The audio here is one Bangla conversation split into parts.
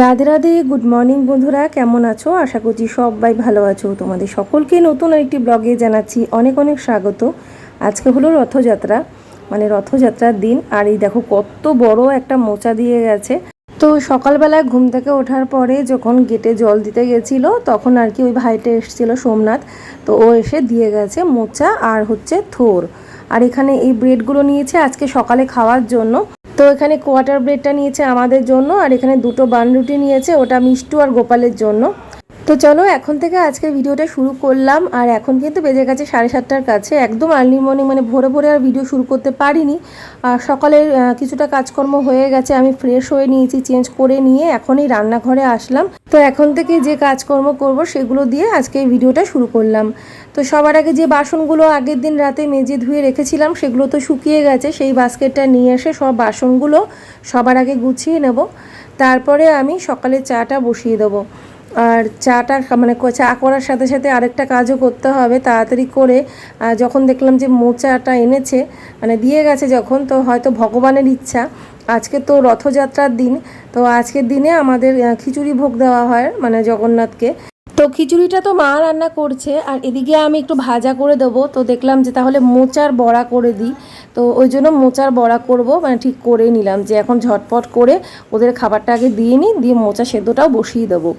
রাধে রাধে গুড মর্নিং বন্ধুরা, কেমন আছো? আশা করছি সবাই ভালো আছো। তোমাদের সকলকে নতুন একটি ব্লগে জানাচ্ছি অনেক অনেক স্বাগত। আজকে হলো রথযাত্রা মানে রথযাত্রার দিন। আর এই দেখো, কত বড় একটা মোচা দিয়ে গেছে। তো সকালবেলায় ঘুম থেকে ওঠার পরে যখন গেটে জল দিতে গেছিল, তখন আর কি ওই ভাইটা এসেছিল সোমনাথ। তো ও এসে দিয়ে গেছে মোচা আর হচ্ছে থোর। আর এখানে এই ব্রেডগুলো নিয়েছে আজকে সকালে খাওয়ার জন্য। তো এখানে কোয়াটার ব্রেডটা নিয়েছে আমাদের জন্য, আর এখানে দুটো বানরুটি নিয়েছে, ওটা মিষ্টু আর গোপালের জন্য। তো চলো, এখন থেকে আজকের ভিডিওটা শুরু করলাম, আর এখন কিন্তু বেজে গেছে সাড়ে সাতটার কাছে, একদম আর্লি মর্নিং মানে ভোরে ভোরে আর ভিডিও শুরু করতে পারিনি। আর সকালের কিছুটা কাজকর্ম হয়ে গেছে, আমি ফ্রেশ হয়ে নিয়েছি চেঞ্জ করে নিয়ে এখনই রান্নাঘরে আসলাম। তো এখন থেকে যে কাজকর্ম করব সেগুলো দিয়ে আজকে ভিডিওটা শুরু করলাম। তো সবার আগে যে বাসনগুলো আগের দিন রাতে মেজে ধুয়ে রেখেছিলাম, সেগুলো তো শুকিয়ে গেছে, সেই বাস্কেটটা নিয়ে এসে সব বাসনগুলো সবার আগে গুছিয়ে নেব। তারপরে আমি সকালে চাটা বসিয়ে দেবো। আর চাটা মানে চা করার সাথে সাথে আরেকটা কাজও করতে হবে তাড়াতাড়ি করে। যখন দেখলাম যে মোচাটা এনেছে মানে দিয়ে গেছে যখন, তো হয়তো ভগবানের ইচ্ছা। আজকে তো রথযাত্রার দিন, তো আজকের দিনে আমাদের খিচুড়ি ভোগ দেওয়া হয় মানে জগন্নাথকে। তো খিচুড়িটা তো মা রান্না করছে, আর এদিকে আমি একটু ভাজা করে দেবো। তো দেখলাম যে তাহলে মোচার বড়া করে দিই। তো ওই জন্য মোচার বড়া করব মানে ঠিক করে নিলাম যে এখন ঝটপট করে ওদের খাবারটা আগে দিয়ে নিই, দিয়ে মোচা সেদ্ধটাও বসিয়ে দেবো।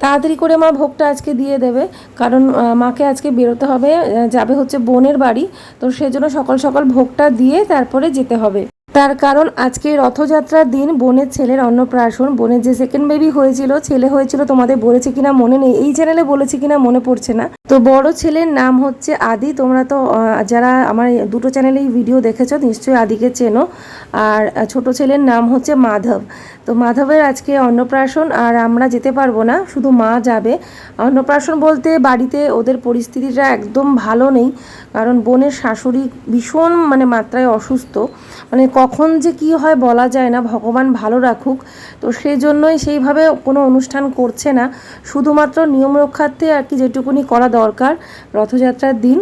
তাড়াতাড়ি করে মা ভোগটা আজকে দিয়ে দেবে। কারণ মাকে আজকে বেরোতে হবে যাবে হচ্ছে বোনের বাড়ি। তো সেজন্য সকাল সকাল ভোগটা দিয়ে তারপরে যেতে হবে। তার কারণ, আজকে রথযাত্রার দিন বোনের ছেলের অন্নপ্রাশন। বোনের যে সেকেন্ড বেবি হয়েছিল, ছেলে হয়েছিল তোমাদের বলেছে কিনা মনে নেই। এই চ্যানেলে বলেছে কিনা মনে পড়ছে না। তো বড় ছেলের নাম হচ্ছে আদি। তোমরা তো যারা আমার দুটো চ্যানেলেই ভিডিও দেখেছ, নিশ্চয়ই আদিকে চেনো। আর ছোট ছেলের নাম হচ্ছে মাধব। তো মাধবের আজকে অন্নপ্রাশন, আর আমরা যেতে পারব না, শুধু মা যাবে। অন্নপ্রাশন বলতে বাড়িতে ওদের পরিস্থিতিটা একদম ভালো নেই, কারণ বোনের শাশুড়ি ভীষণ মানে মাত্রায় অসুস্থ। মানে কখন যে কি হয় বলা যায় না, ভগবান ভালো রাখুক। তো সেই জন্যই সেইভাবে কোনো অনুষ্ঠান করছে না। শুধুমাত্র নিয়ম রক্ষার্থে আর কি যেটুকুনি করা দরকার। রথযাত্রার দিন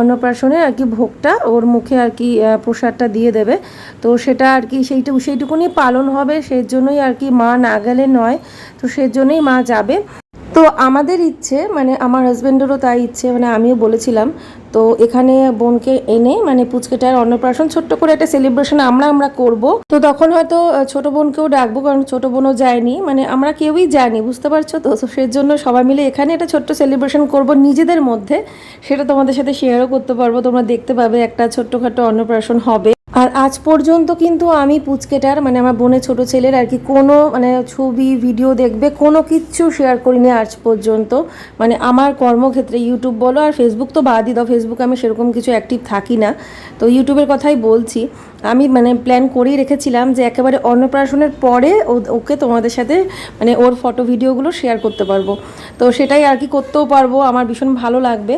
অন্নপ্রাশনে আর কি ভোগটা ওর মুখে আর কি প্রসাদটা দিয়ে দেবে। তো সেটা আর কি সেইটুকু সেইটুকুনি পালন হবে, সেজন্যই আর কি মা না গেলে নয়। তো সেজন্যই মা যাবে। তো আমাদের ইচ্ছে মানে আমার হাজব্যান্ডেরও তাই ইচ্ছে মানে আমিও বলেছিলাম, তো এখানে বোনকে এনে মানে পুচকেটার অন্নপ্রাশন ছোট্ট করে একটা সেলিব্রেশন আমরা আমরা করব। তো তখন হয়তো ছোট বোনকেও ডাকবো, কারণ ছোট বোনও যায়নি মানে আমরা কেউই যাইনি বুঝতে পারছ তো? তো সেই জন্য সবাই মিলে এখানে একটা ছোট্ট সেলিব্রেশন করব নিজেদের মধ্যে, সেটা তোমাদের সাথে শেয়ারও করতে পারব, তোমরা দেখতে পাবে একটা ছোট্টখাটো অন্নপ্রাশন হবে। আর আজ পর্যন্ত কিন্তু আমি পুচকেটার মানে আমার বোনের ছোট ছেলের আর কি কোনো মানে ছবি ভিডিও দেখবে, কোনো কিচ্ছু শেয়ার করিনি আজ পর্যন্ত। মানে আমার কর্মক্ষেত্রে ইউটিউব বলো আর ফেসবুক তো বাদই দাও ফেসবুকে আমি সেরকম কিছু অ্যাক্টিভ থাকি না। তো ইউটিউবের কথাই বলছি। আমি মানে প্ল্যান করেই রেখেছিলাম যে একেবারে অন্নপ্রাশনের পরে ওকে তোমাদের সাথে মানে ওর ফটো ভিডিওগুলো শেয়ার করতে পারব। তো সেটাই আর কি করতেও পারব, আমার ভীষণ ভালো লাগবে।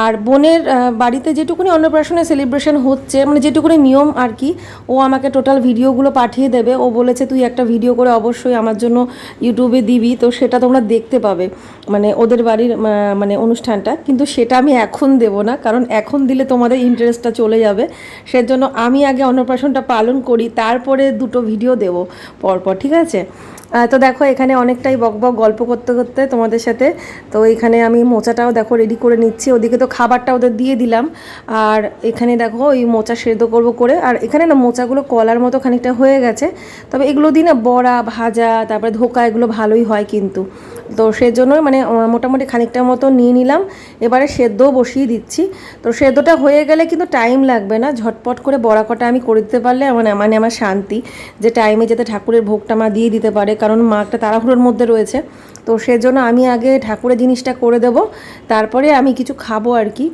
আর বোনের বাড়িতে যেটুকুনি অন্নপ্রাশনের সেলিব্রেশন হচ্ছে মানে যেটুকুনি নিয়ম আর কি, ও আমাকে টোটাল ভিডিওগুলো পাঠিয়ে দেবে। ও বলেছে, তুই একটা ভিডিও করে অবশ্যই আমার জন্য ইউটিউবে দিবি। তো সেটা তোমরা দেখতে পাবে মানে ওদের বাড়ির মানে অনুষ্ঠানটা। কিন্তু সেটা আমি এখন দেব না, কারণ এখন দিলে তোমাদের ইন্টারেস্টটা চলে যাবে। সেজন্য আমি আগে অন্নপ্রাশনটা পালন করি, তারপরে দুটো ভিডিও দেব পরপর, ঠিক আছে? তো দেখো, এখানে অনেকটাই বক বক গল্প করতে করতে তোমাদের সাথে, তো এখানে আমি মোচাটাও দেখো রেডি করে নিচ্ছি, ওদিকে তো খাবারটা ওদের দিয়ে দিলাম, আর এখানে দেখো ওই মোচা সেদ্ধ করব করে, আর এখানে না মোচাগুলো কলার মতো খানিকটা হয়ে গেছে, তবে এগুলো দিয়ে না বড়া, ভাজা, তারপরে ধোকা এগুলো ভালোই হয় কিন্তু। তো সেজন্য মানে মোটামুটি খানিকটার মতো নিয়ে নিলাম। এবারে সেদ্ধ বসিয়ে দিচ্ছি। তো সেদ্ধটা হয়ে গেলে কিন্তু টাইম লাগবে না। ঝটপট করে বড়া কটা আমি করে দিতে পারলে মানে মানে আমার শান্তি যে টাইমে যাতে ঠাকুরের ভোগটা মা দিয়ে দিতে পারে, কারণ মা একটা তাড়াহুড়োর মধ্যে রয়েছে। তো সেজন্য আমি আগে ঠাকুরের জিনিসটা করে দেব। তারপরে আমি কিছু খাব আর কি।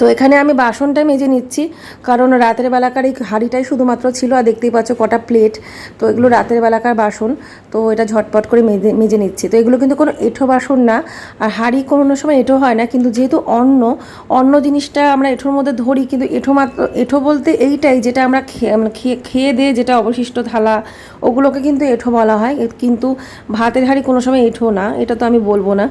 তো এখানে আমি বাসনটা মেজে নিচ্ছি, কারণ রাতের বেলাকার এই হাঁড়িটাই শুধুমাত্র ছিল, আর দেখতেই পাচ্ছ কটা প্লেট, তো এগুলো রাতের বেলাকার বাসন, তো এটা ঝটপট করে মেজে মেজে নিচ্ছি। তো এগুলো কিন্তু কোনো এঁঠো বাসন না, আর হাঁড়ি কোনো সময় এঁঠো হয় না, কিন্তু যেহেতু অন্ন অন্য জিনিসটা আমরা এঁঠোর মধ্যে ধরি, কিন্তু এঁঠো মাত্র, এঁঠো বলতে এইটাই যেটা আমরা খেয়ে মানে খেয়ে খেয়ে দিয়ে যেটা অবশিষ্ট থালা, ওগুলোকে কিন্তু এঁঠো বলা হয়। কিন্তু ভাতের হাঁড়ি কোনো সময় এঁঠো না, এটা তো আমি বলব না।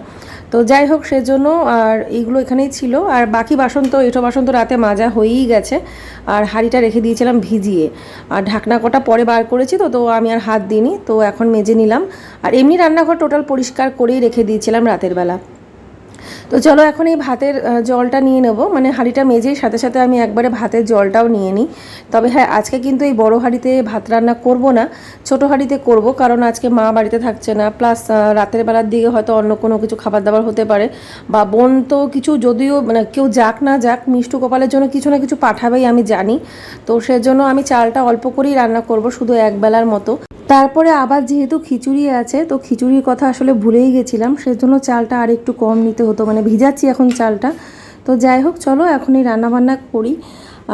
তো যাই হোক, সেজন্য আর এইগুলো এখানেই ছিল। আর বাকি বাসন তো এঁঠো বাসন তো রাতে মাজা হয়েই গেছে। আর হাঁড়িটা রেখে দিয়েছিলাম ভিজিয়ে। আর ঢাকনা কটা পরে বার করেছি তো তো আমি আর হাত দিইনি, তো এখন মেজে নিলাম। আর এমনি রান্নাঘর টোটাল পরিষ্কার করেই রেখে দিয়েছিলাম রাতের বেলা। তো চলো এখন এই ভাতের জলটা নিয়ে নেব। মানে হাঁড়িটা মেজেই সাথে সাথে আমি একবারে ভাতের জলটাও নিয়ে নিই। তবে হ্যাঁ আজকে কিন্তু এই বড় হাঁড়িতে ভাত রান্না করব না, ছোট হাঁড়িতে করব, কারণ আজকে মা বাড়িতে থাকছে না। প্লাস রাতের বেলার দিকে হয়তো অন্য কোনো কিছু খাবার দাবার হতে পারে। বা বোন তো কিছু যদিও মানে কেউ যাক না যাক, মিষ্টু কপালের জন্য কিছু না কিছু পাঠাবেই আমি জানি। তো সেজন্য আমি চালটা অল্প করেই রান্না করব, শুধু একবেলার মতো। তারপরে আবার যেহেতু খিচুড়ি আছে, তো খিচুড়ির কথা আসলে ভুলেই গেছিলাম, সেজন্য চালটা আর একটু কম নিতে হতো মানে ভিজাচ্ছি এখন চালটা। তো যাই হোক, চলো এখনই রান্নাবান্না করি।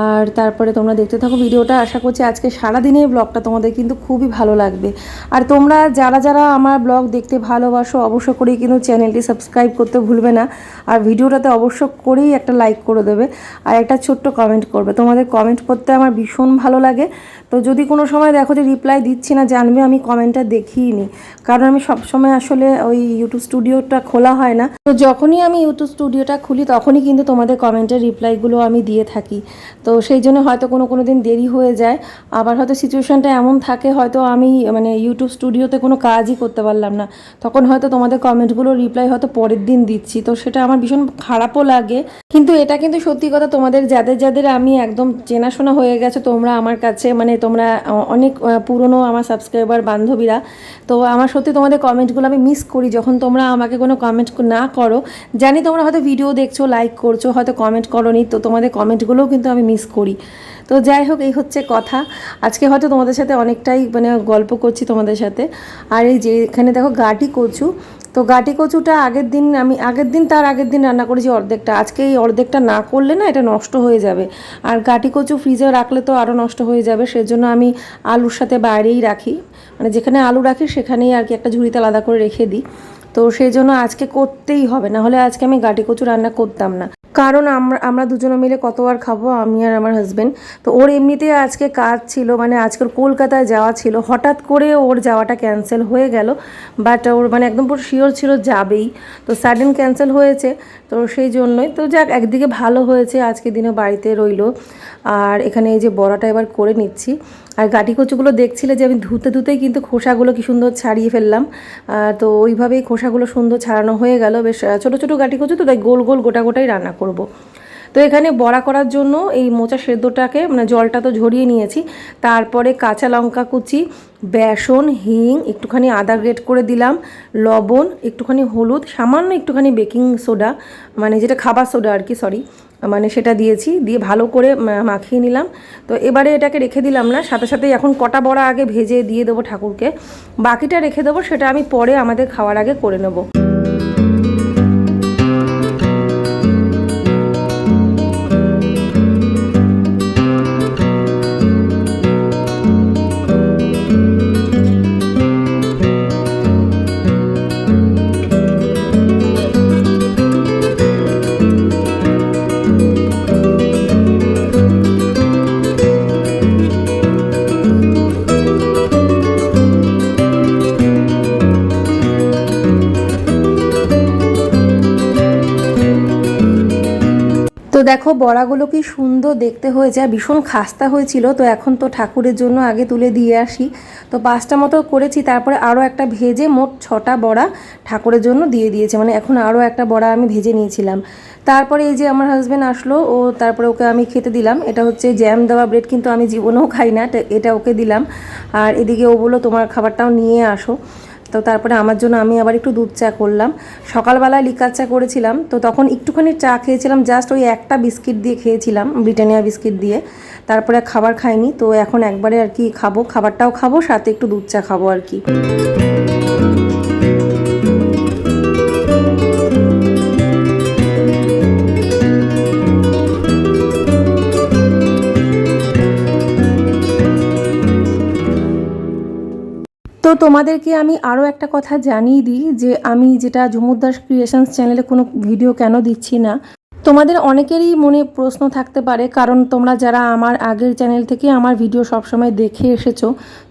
আর তারপরে তোমরা দেখতে থাকো ভিডিওটা, আশা করছি আজকে সারাদিনের ব্লগটা তোমাদের কিন্তু খুবই ভালো লাগবে। আর তোমরা যারা যারা আমার ব্লগ দেখতে ভালোবাসো অবশ্য করেই কিন্তু চ্যানেলটি সাবস্ক্রাইব করতে ভুলবে না। আর ভিডিওটাতে অবশ্য করেই একটা লাইক করে দেবে। আর একটা ছোট্ট কমেন্ট করবে। তোমাদের কমেন্ট করতে আমার ভীষণ ভালো লাগে। তো যদি কোনো সময় দেখো যে রিপ্লাই দিচ্ছি না, জানবে আমি কমেন্টটা দেখিইনি। কারণ আমি সবসময় আসলে ওই ইউটিউব স্টুডিওটা খোলা হয় না। তো যখনই আমি ইউটিউব স্টুডিওটা খুলি, তখনই কিন্তু তোমাদের কমেন্টের রিপ্লাইগুলো আমি দিয়ে থাকি। তো সেই জন্য হয়তো কোনো কোনো দিন দেরি হয়ে যায়। আবার হয়তো সিচুয়েশানটা এমন থাকে, হয়তো আমি মানে ইউটিউব স্টুডিওতে কোনো কাজই করতে পারলাম না। তখন হয়তো তোমাদের কমেন্টগুলো রিপ্লাই হয়তো পরের দিন দিচ্ছি। তো সেটা আমার ভীষণ খারাপও লাগে। কিন্তু এটা কিন্তু সত্যি কথা, তোমাদের যাদের যাদের আমি একদম চেনাশোনা হয়ে গেছে, তোমরা আমার কাছে মানে তোমরা অনেক পুরনো আমার সাবস্ক্রাইবার বান্ধবীরা, তো আমার সত্যি তোমাদের কমেন্টগুলো আমি মিস করি। যখন তোমরা আমাকে কোনো কমেন্ট না করো, জানি তোমরা হয়তো ভিডিও দেখছ লাইক করছ, হয়তো কমেন্ট করোনি, তো তোমাদের কমেন্টগুলোও কিন্তু আমি মিস করি। তো যাই হোক, এই হচ্ছে কথা। আজকে হয়তো তোমাদের সাথে অনেকটাই মানে গল্প করছি তোমাদের সাথে। আর এই যে এখানে দেখো গাটি কচু। তো গাটি কচুটা আগের দিন আমি, আগের দিন তার আগের দিন রান্না করেছি অর্ধেকটা। আজকে এই অর্ধেকটা না করলে না এটা নষ্ট হয়ে যাবে। আর গাটি কচু ফ্রিজে রাখলে তো আরও নষ্ট হয়ে যাবে। সেজন্য আমি আলুর সাথে বাইরেই রাখি। মানে যেখানে আলু রাখি সেখানেই আর কি একটা ঝুড়িতে আলাদা করে রেখে দিই। তো সেই জন্য আজকে করতেই হবে। না হলে আজকে আমি গাটি কচু রান্না করতাম না। কারণ আমরা আমরা দুজনে মিলে কতবার খাব, আমি আর আমার হাজব্যান্ড তো ওর এমনিতে আজকে কাজ ছিল মানে আজকের কলকাতায় যাওয়া ছিল। হঠাৎ করে ওর যাওয়াটা ক্যান্সেল হয়ে গেল বাট ওর মানে একদম পুরো শিওর ছিল যাবেই। তো সাডেন ক্যান্সেল হয়েছে তো সেই জন্যই। তো যাক, একদিকে ভালো হয়েছে, আজকে দিনে বাড়িতে রইল। আর এখানে এই যে বড়াটা এবার করে নিচ্ছি। আর গাটি কচুগুলো দেখছিলে যে আমি ধুতে ধুতেই কিন্তু খোসাগুলো কি সুন্দর ছাড়িয়ে ফেললাম। তো ওইভাবেই খোসাগুলো সুন্দর ছাড়ানো হয়ে গেল। বেশ ছোটো ছোটো গাটি কচু তো, তাই গোল গোল গোটা গোটাই রান্না করব। তো এখানে বড়া করার জন্য এই মোচা সেদ্ধটাকে মানে জলটা তো ঝরিয়ে নিয়েছি। তারপরে কাঁচা লঙ্কা কুচি, বেসন, হিং, একটুখানি আদা গ্রেট করে দিলাম, লবণ, একটুখানি হলুদ, সামান্য একটুখানি বেকিং সোডা মানে যেটা খাবার সোডা আর কি, সরি মানে সেটা দিয়েছি, দিয়ে ভালো করে মাখিয়ে নিলাম। তো এবারে এটাকে রেখে দিলাম না, সাথে সাথে এখন কটা বড়া আগে ভেজে দিয়ে দেবো ঠাকুরকে। বাকিটা রেখে দেবো, সেটা আমি পরে আমাদের খাওয়ার আগে করে নেব। দেখো, বড়াগুলো কি সুন্দর দেখতে হয়েছে আর ভীষণ খাস্তা হয়েছিল। তো এখন তো ঠাকুরের জন্য আগে তুলে দিয়ে আসি। তো পাঁচটা মতো করেছি, তারপরে আরও একটা ভেজে মোট ছটা বড়া ঠাকুরের জন্য দিয়ে দিয়েছে। মানে এখন আরও একটা বড়া আমি ভেজে নিয়েছিলাম। তারপরে এই যে আমার হাজব্যান্ড আসলো, ও তারপরে ওকে আমি খেতে দিলাম। এটা হচ্ছে জ্যাম দেওয়া ব্রেড কিন্তু আমি জীবনেও খাই না, এটা ওকে দিলাম। আর এদিকে ও বলল, তোমার খাবারটাও নিয়ে আসো। তো তারপরে আমার জন্য আমি আবার একটু দুধ চা করলাম। সকালবেলায় লিকার চা করেছিলাম, তো তখন একটুখানি চা খেয়েছিলাম, জাস্ট ওই একটা বিস্কিট দিয়ে খেয়েছিলাম, ব্রিটানিয়া বিস্কিট দিয়ে। তারপরে খাবার খাইনি, তো এখন একবারে আর কি খাব, খাবারটাও খাব, সাথে একটু দুধ চা খাব আর কি। তোমাদেরকে আমি আরও একটা কথা জানিয়ে দিই যে আমি যেটা ঝুমুরদাস ক্রিয়েশনস চ্যানেলে কোনো ভিডিও কেন দিচ্ছি না। তোমাদের অনেকেরই মনে প্রশ্ন থাকতে পারে, কারণ তোমরা যারা আমার আগের চ্যানেল থেকে আমার ভিডিও সবসময় দেখে এসেছ,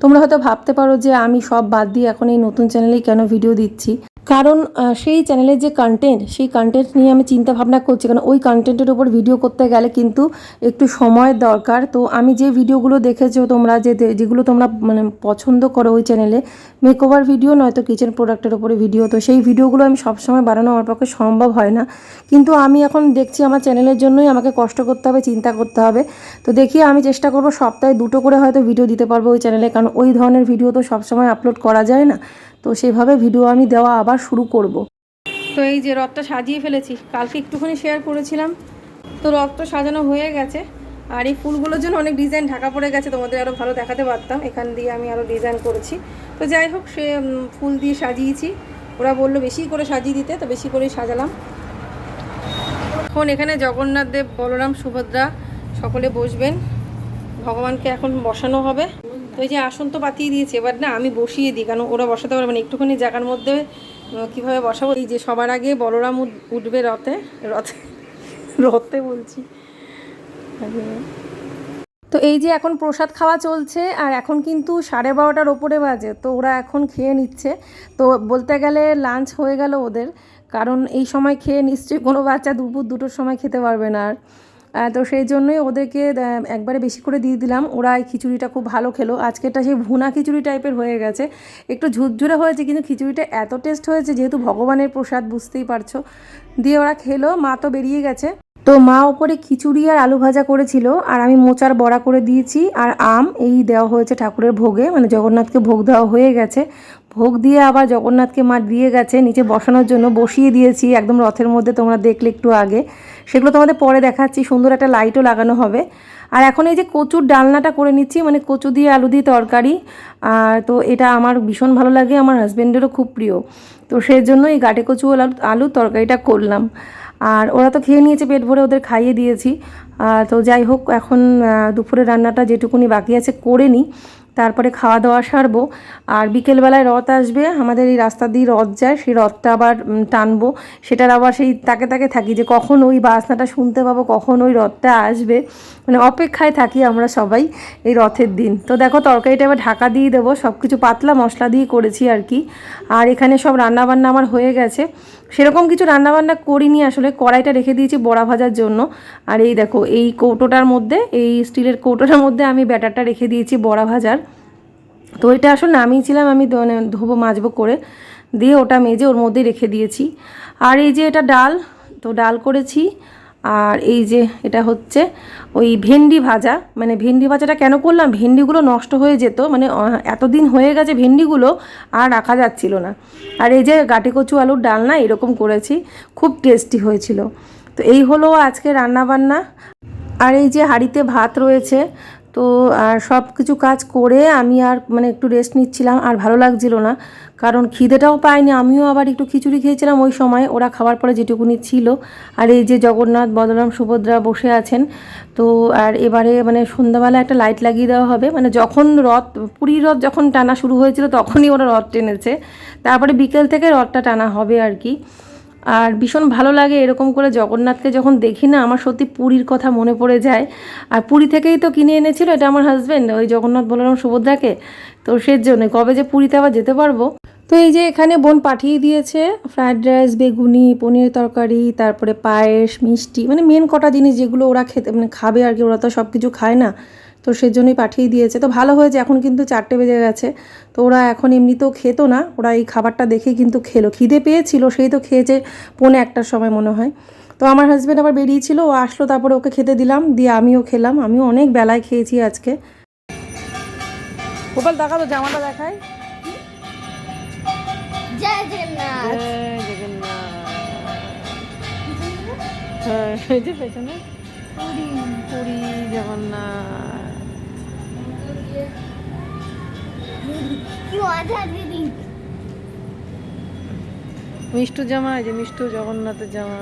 তোমরা হয়তো ভাবতে পারো যে আমি সব বাদ দিয়ে এখন এই নতুন চ্যানেলেই কেন ভিডিও দিচ্ছি। কারণ সেই চ্যানেলের যে কন্টেন্ট সেই কন্টেন্ট নিয়ে আমি চিন্তা ভাবনা করছি। কারণ ওই কন্টেন্টের উপর ভিডিও করতে গেলে কিন্তু একটু সময়ের দরকার। তো আমি যে ভিডিওগুলো দেখেছ তোমরা, যে যেগুলো তোমরা মানে পছন্দ করো ওই চ্যানেলে মেকওভার ভিডিও নয়তো কিচেন প্রোডাক্টের উপরে ভিডিও তো সেই ভিডিওগুলো আমি সবসময় বানানো আমার পক্ষে সম্ভব হয় না। কিন্তু আমি এখন দেখছি আমার চ্যানেলের জন্যই আমাকে কষ্ট করতে হবে, চিন্তা করতে হবে। তো দেখি আমি চেষ্টা করব সপ্তাহে দুটো করে হয়তো ভিডিও দিতে পারব ওই চ্যানেলে কারণ ওই ধরনের ভিডিও তো সবসময় আপলোড করা যায় না। তো সেভাবে ভিডিও আমি দেওয়া আবার শুরু করব। তো এই যে রথটা সাজিয়ে ফেলেছি, কালকে একটুখানি শেয়ার করেছিলাম। তো রথ তো সাজানো হয়ে গেছে, আর এই ফুলগুলোর জন্য অনেক ডিজাইন ঢাকা পড়ে গেছে, তোমাদের আরও ভালো দেখাতে পারতাম। এখান দিয়ে আমি আরও ডিজাইন করেছি। তো যাই হোক, সে ফুল দিয়ে সাজিয়েছি। ওরা বলল বেশি করে সাজিয়ে দিতে, তো বেশি করেই সাজালাম। এখন এখানে জগন্নাথ দেব, বলরাম, সুভদ্রা সকলে বসবেন। ভগবানকে এখন বসানো হবে। এই যে আসন তো পাতিয়ে দিয়েছে, এবার না আমি বসিয়ে দিই, কারণ ওরা বসাতে পারবে না। একটুখানি জায়গার মধ্যে কীভাবে বসাবো? এই যে সবার আগে বলরাম উঠ- উঠবে রথে রথে রথে বলছি। তো এই যে এখন প্রসাদ খাওয়া চলছে, আর এখন কিন্তু সাড়ে বারোটার ওপরে বাজে, তো ওরা এখন খেয়ে নিচ্ছে। তো বলতে গেলে লাঞ্চ হয়ে গেল ওদের, কারণ এই সময় খেয়ে নিশ্চয়ই কোনো বাচ্চা দুপুর দুটোর সময় খেতে পারবে না আর। তো সেই জন্যই ওদেরকে একবারে বেশি করে দিয়ে দিলাম। ওরা এই খিচুড়িটা খুব ভালো খেলো। আজকেরটা সেই ভুনা খিচুড়ি টাইপের হয়ে গেছে। একটু ঝুরঝুরে হয়েছে, কিন্তু খিচুড়িটা এত টেস্ট হয়েছে, যেহেতু ভগবানের প্রসাদ, বুঝতেই পারছ। দিয়ে ওরা খেলো, মা তো বেরিয়ে গেছে। তো মা ওপরে খিচুড়ি আর আলু ভাজা করেছিল, আর আমি মোচার বড়া করে দিয়েছি, আর আম এই দেওয়া হয়েছে ঠাকুরের ভোগে মানে জগন্নাথকে ভোগ দেওয়া হয়ে গেছে। ভোগ দিয়ে আবার জগন্নাথকে মা দিয়ে গেছে, নিচে বসানোর জন্য বসিয়ে দিয়েছি, একদম রথের মধ্যে তোমরা দেখলে একটু আগে। সেগুলো তোমাদের পরে দেখাচ্ছি, সুন্দর একটা লাইটও লাগানো হবে। আর এখন এই যে কচুর ডালনাটা করে নিচ্ছি মানে কচু দিয়ে আলু দিয়ে তরকারি, আর তো এটা আমার ভীষণ ভালো লাগে, আমার হাজব্যান্ডেরও খুব প্রিয়। তো সেই জন্য এই গাটে কচু আলু আলু তরকারিটা করলাম। আর ওরা তো খেয়ে নিয়েছে, পেট ভরে ওদের খাইয়ে দিয়েছি। তো যাই হোক, এখন দুপুরে রান্নাটা যেটুকুনি বাকি আছে, করে নিই। তারপরে খাওয়া দাওয়া সারবো। আর বিকেলবেলায় রথ আসবে, আমাদের এই রাস্তা দিয়ে রথ যায়, সেই রথটা আবার টানবো। সেটার আবার সেই তাকে তাকে থাকি যে কখন ওই বাসনাটা শুনতে পাবো, কখন ওই রথটা আসবে। মানে অপেক্ষায় থাকি আমরা সবাই এই রথের দিন। তো দেখো, তরকারিটা এবার ঢাকা দিয়ে দেবো সব কিছু পাতলা মশলা দিয়ে করেছি আর কি। আর এখানে সব রান্নাবান্না আমার হয়ে গেছে। সেরকম কিছু রান্নাবান্না করিনি আসলে, কড়াইটা রেখে দিয়েছি বড়া ভাজার জন্য। আর এই দেখো, এই কৌটোটার মধ্যে, এই স্টিলের কৌটোটার মধ্যে আমি ব্যাটারটা রেখে দিয়েছি বড়া ভাজার। তো এটা আসলে নামিয়েছিলাম আমি মানে ধোবো মাজবো করে, দিয়ে ওটা মেজে ওর মধ্যেই রেখে দিয়েছি। আর এই যে এটা ডাল, তো ডাল করেছি। আর এই যে এটা হচ্ছে ওই ভেন্ডি ভাজা। মানে ভেন্ডি ভাজাটা কেন করলাম? ভেন্ডিগুলো নষ্ট হয়ে যেত। মানে এতদিন হয়ে গেছে ভেন্ডিগুলো আর রাখা যাচ্ছিল না। আর এই যে গাটি কচু আলুর ডালনা, এরকম করেছি। খুব টেস্টি হয়েছিল। তো এই হলো আজকে রান্নাবান্না। আর এই যে হাঁড়িতে ভাত রয়েছে তো, আর সব কিছু কাজ করে আমি আর মানে একটু রেস্ট নিচ্ছিলাম, আর ভালো লাগছিল না। কারণ খিদেটাও পাইনি আমিও আবার একটু খিচুড়ি খেয়েছিলাম ওই সময়, ওরা খাওয়ার পরে যেটুকুনি ছিল। আর এই যে জগন্নাথ, বলরাম, সুভদ্রা বসে আছেন, তো, আর এবারে মানে সন্ধ্যাবেলা একটা লাইট লাগিয়ে দেওয়া হবে। মানে যখন রথ, পুরীর রথ যখন টানা শুরু হয়েছিল, তখনই ওরা রথ টেনেছে। তারপরে বিকেল থেকে রথটা টানা হবে আর কি। আর ভীষণ ভালো লাগে এরকম করে জগন্নাথকে যখন দেখি না, আমার সত্যি পুরীর কথা মনে পড়ে যায়। আর পুরী থেকেই তো কিনে এনেছিল, এটা আমার হাজব্যান্ড ওই জগন্নাথ বলরাম সুভদ্রাকে। তো সের জন্য, কবে যে পুরীতে আবার যেতে পারব। তো এই যে এখানে বোন পাঠিয়ে দিয়েছে ফ্রায়েড রাইস বেগুনি, পনির তরকারি, তারপরে পায়েস, মিষ্টি মানে মেন কটা জিনিস যেগুলো ওরা খেতে মানে খাবে আর কি, ওরা তো সব কিছু খায় না। তো সেজন্যই পাঠিয়ে দিয়েছে। তো ভালো হয়েছে এখন কিন্তু চারটে বেজে গেছে। তো ওরা এখন এমনিতেও খেত না ওরা এই খাবারটা দেখেই কিন্তু খেলো। খিদে পেয়েছিল সেই তো খেয়েছে পৌনে একটার সময় মনে হয়। তো আমার হাজব্যান্ড আবার বেরিয়েছিল ও আসলো তারপরে ওকে খেতে দিলাম দিয়ে আমিও খেলাম। আমিও অনেক বেলায় খেয়েছি আজকে। গোপাল দেখাতো জামাটা দেখায় জগন্নাথ। হ্যাঁ পেছনে। পুরী। পুরী জগন্নাথ। মিষ্টু জামা এই যে মিষ্টু জগন্নাথের জামা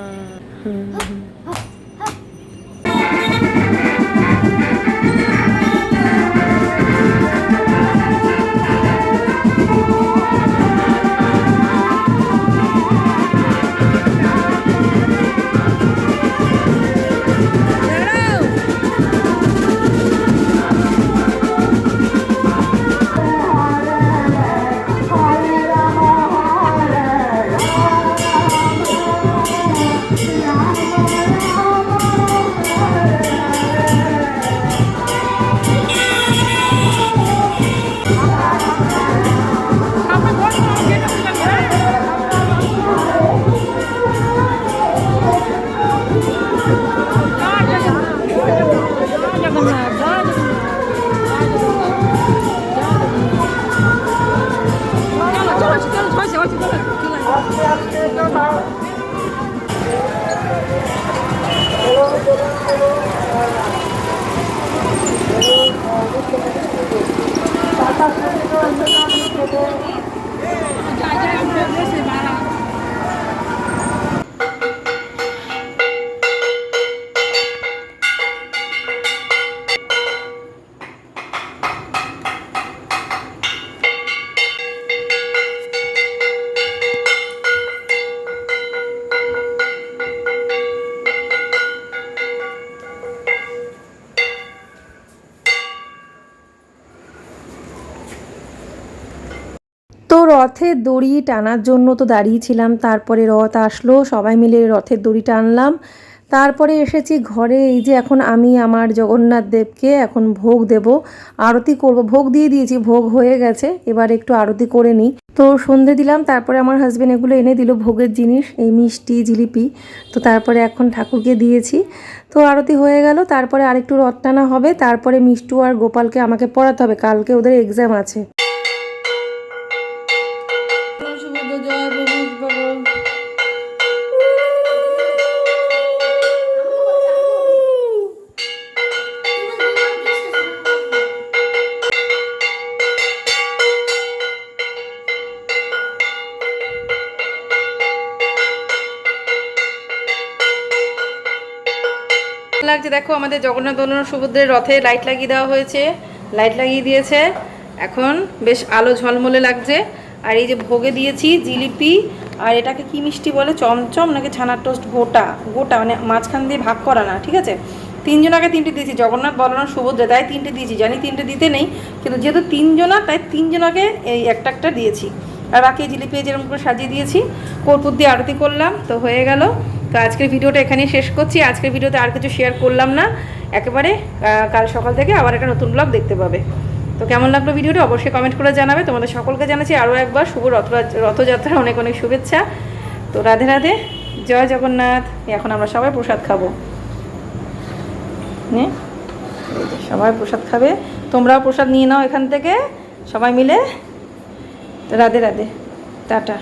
রথের দড়ি টানার জন্য তো দাঁড়িয়েছিলাম তারপরে রথ আসলো, সবাই মিলে রথের দড়ি টানলাম। তারপরে এসেছি ঘরে, এই যে এখন আমি আমার জগন্নাথ দেবকে এখন ভোগ দেব। আরতি করব, ভোগ দিয়ে দিয়েছি, ভোগ হয়ে গেছে, এবার একটু আরতি করে নিই। তো সন্ধে দিলাম, তারপরে আমার হাজব্যান্ড এগুলো এনে দিল, ভোগের জিনিস, এই মিষ্টি, জিলিপি, তো তারপরে এখন ঠাকুরকে দিয়েছি। তো আরতি হয়ে গেল, তারপরে আরেকটু রথ টানা হবে, তারপরে মিষ্টু আর গোপালকে আমাকে পড়াতে হবে, কালকে ওদের এক্সাম আছে। লাগছে, দেখো আমাদের জগন্নাথ দোলন সুভদ্রের রথে লাইট লাগিয়ে দেওয়া হয়েছে। লাইট লাগিয়ে দিয়েছে। এখন বেশ আলো ঝলমলে লাগছে। আর এই যে ভোগে দিয়েছি জিলিপি, আর এটাকে কি মিষ্টি বলে? চমচম নাকি ছানার টোস্ট গোটা গোটা মানে মাঝখান দিয়ে ভাগ করা না, ঠিক আছে? তিনজনাকে তিনটে দিয়েছি, জগন্নাথ বলরাম সুভদ্রা, তাই তিনটে দিয়েছি। জানি তিনটে দিতে নেই, কিন্তু যেহেতু তিনজনা, তাই তিনজনাকে এই একটা একটা দিয়েছি। আর বাকি জিলিপি যেরকম করে সাজিয়ে দিয়েছি, কর্পূর দিয়ে আরতি করলাম, তো হয়ে গেল। তো আজকের ভিডিওটা এখানেই শেষ করছি। আজকের ভিডিওতে আর কিছু শেয়ার করলাম না। একেবারে কাল সকাল থেকে আবার একটা নতুন ব্লগ দেখতে পাবে। তো কেমন লাগল ভিডিওটা অবশ্যই কমেন্ট করে জানাবে। তোমাদের সকলকে জানাচ্ছি আরও একবার শুভ রথ রথযাত্রা অনেক অনেক শুভেচ্ছা। তো রাধে রাধে, জয় জগন্নাথ। এখন আমরা সবাই প্রসাদ খাব। নে এই যে সবাই প্রসাদ খাবে। তোমরাও প্রসাদ নিয়ে নাও এখান থেকে। সবাই মিলে। রাধে রাধে, টাটা।